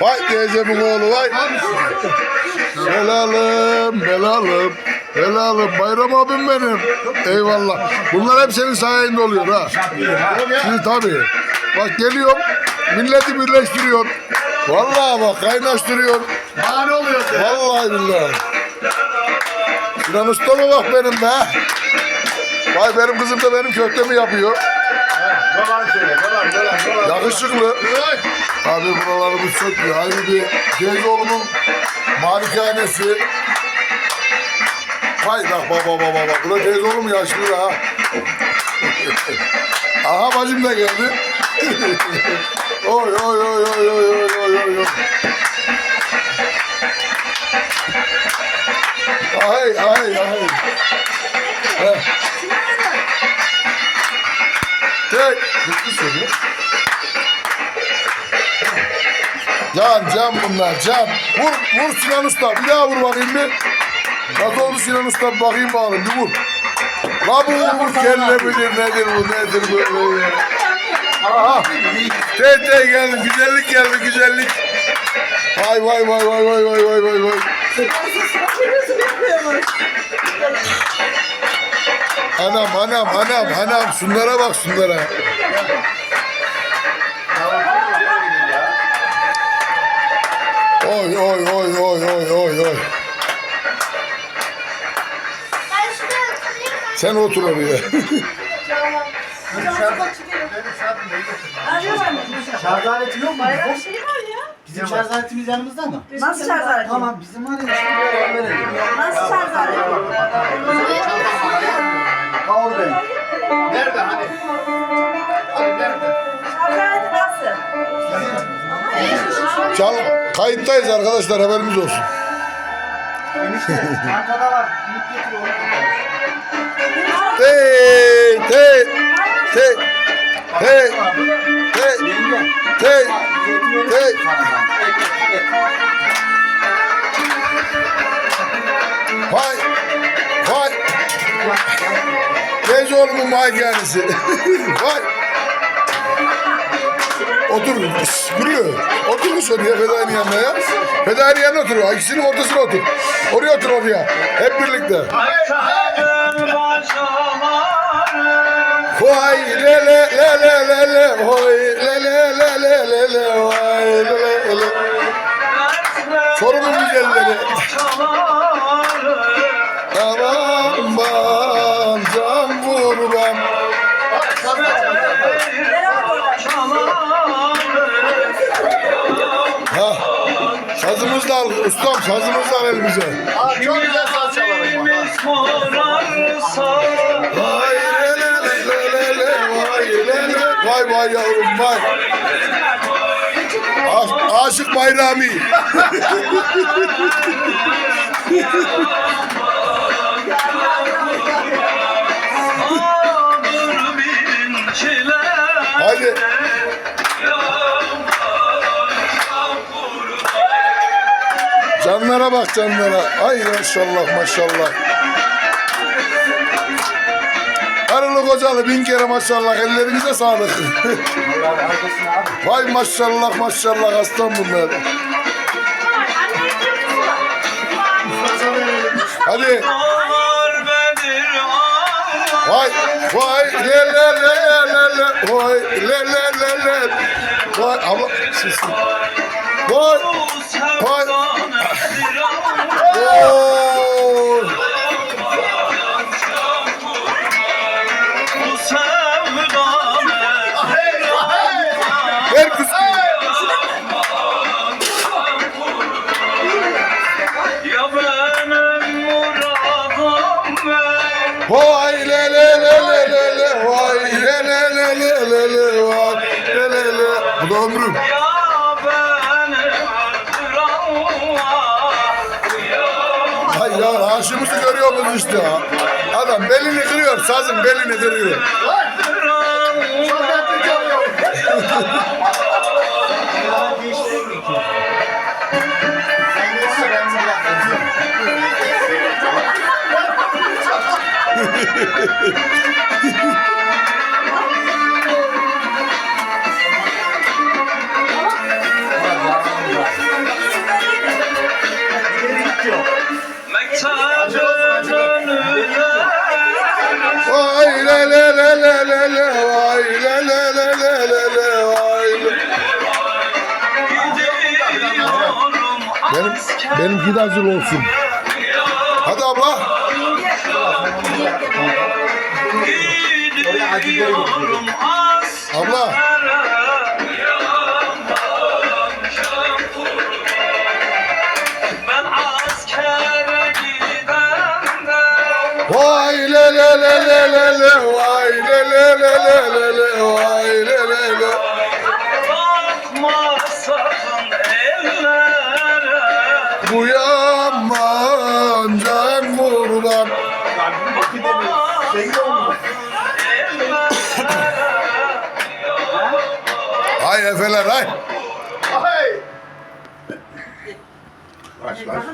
Vay teyzemin oğlu vay. Belalım, belalım. Belalım, bayram abim benim. Eyvallah. Bunlar hep senin sayende oluyor ha. Şimdi tabii. Bak geliyorum, milleti birleştiriyor. Vallahi bak kaynaştırıyor. Bahane oluyor. Vallahi billahi. Sinan Usta'ma bak benim be. Vay benim kızım da benim köftemi yapıyor. Yalan söyle. Yalan yalan. yalan. Yakışıklı. Abi buralarımız sökmüyor. Halbuki Gezoğlu'nun malikanesi. Vay bak baba baba bak. Burada Gezoğlu mu yaşlı ha? Aha bacım da geldi. oy oy oy oy. Tek. Mutlu söylüyor. Can can bunlar can. Vur vur Sinan Usta. Bir daha vur bakayım bir. Nasıl oldu Sinan Usta bir bakayım bakalım bir vur. La bu vur kelle midir nedir bu nedir böyle ya. Aha. Tey geldi güzellik geldi güzellik. Vay vay vay vay vay vay vay vay vay. Anam anam anam anam şunlara bak şunlara. Oy oy oy oy oy oy oy. Sen otur oraya. Şarj aleti yok mu? Bayram şey var ya. Bizim şarj aletimiz yanımızda mı? Nasıl şarj aleti? Tamam bizim var ya. Nasıl şarj aleti? Çal, kayıttayız arkadaşlar haberiniz olsun. Enişte çantada var. Gidip getir onu. Hey hey hey hey hey hey hey. Vay vay. Teyze oğlumun malikanesi. vay. Otur. Gülü. Otur mu şuraya Fedai'nin yanına ya? Fedai'nin yanına otur. İkisinin ortasına otur. Oraya otur oraya. Hep birlikte. Vay le le le le le le Vay le le le le le le Vay le le le Sorunun güzelleri. Sazımızı da al ustam sazımızı da al elimize. Aa, çok güzel saz çalarım. Vay le le le le le vay le le vay vay yavrum vay. A- Aşık Bayrami. Canlara bak canlara. Ay maşallah maşallah. Karılı kocalı bin kere maşallah ellerinize sağlık. Vay maşallah maşallah aslan bunlar. Hadi. Vay vay le le le le le vay le le le le vay abla siz vay vay Oo. Ver kız. Vay. Ya aşımızı görüyor musun işte? Adam belini kırıyor, sazın belini kırıyor. Benimki de hazır olsun. Hadi abla. Abla. Vay le le le le le le vay Hay efeler hay. Ay. Kaç kaç.